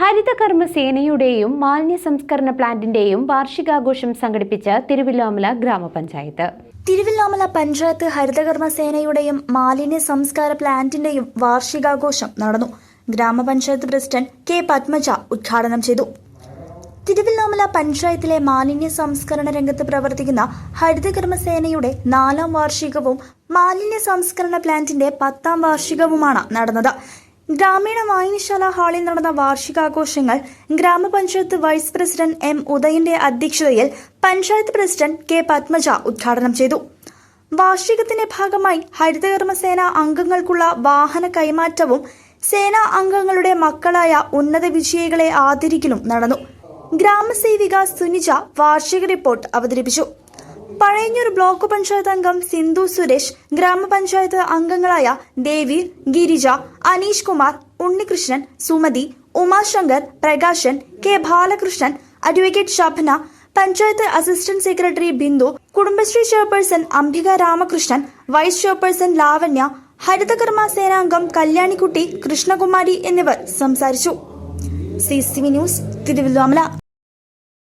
ഹരിതകർമ്മ സേനയുടെയും മാലിന്യ സംസ്കരണ പ്ലാന്റിന്റെയും വാർഷികാഘോഷം സംഘടിപ്പിച്ച തിരുവില്ലോമല ഗ്രാമപഞ്ചായത്ത്. തിരുവില്ലാമല പഞ്ചായത്ത് ഹരിതകർമ്മ സേനയുടെയും മാലിന്യ സംസ്കാര പ്ലാന്റിന്റെയും വാർഷികാഘോഷം നടന്നു. ഗ്രാമപഞ്ചായത്ത് പ്രസിഡന്റ് കെ. പത്മജ ഉദ്ഘാടനം ചെയ്തു. തിരുവില്ലാമല പഞ്ചായത്തിലെ മാലിന്യ സംസ്കരണ രംഗത്ത് പ്രവർത്തിക്കുന്ന ഹരിതകർമ്മ സേനയുടെ നാലാം വാർഷികവും മാലിന്യ സംസ്കരണ പ്ലാന്റിന്റെ പത്താം വാർഷികവുമാണ് നടന്നത്. ഗ്രാമീണ വായനശാല ഹാളിൽ നടന്ന വാർഷികാഘോഷങ്ങൾ ഗ്രാമപഞ്ചായത്ത് വൈസ് പ്രസിഡന്റ് എം ഉദയന്റെ അധ്യക്ഷതയിൽ പഞ്ചായത്ത് പ്രസിഡന്റ് കെ പത്മജ ഉദ്ഘാടനം ചെയ്തു. വാർഷികത്തിന്റെ ഭാഗമായി ഹരിതകർമ്മസേന അംഗങ്ങൾക്കുള്ള വാഹന കൈമാറ്റവും സേനാ അംഗങ്ങളുടെ മക്കളായ ഉന്നത വിജയികളെ ആദരിക്കലും നടന്നു. ഗ്രാമസേവിക സുനിജ വാർഷിക റിപ്പോർട്ട് അവതരിപ്പിച്ചു. പഴയന്നൂർ ബ്ലോക്ക് പഞ്ചായത്ത് അംഗം സിന്ധു സുരേഷ് ഗ്രാമപഞ്ചായത്ത് അംഗങ്ങളായ Devi Girija Aneesh Kumar Unnikrishnan Sumathi Umashankar Prakashan K Balakrishnan advocate Shobhana panchayat assistant secretary Bindu Kudumbashree chairperson Ambika Ramakrishnan vice chairperson Lavanya ഹരിതകർമ്മ സേനാംഗം കല്യാണിക്കുട്ടി കൃഷ്ണകുമാരി എന്നിവർ സംസാരിച്ചു. C news Thiruvilwamala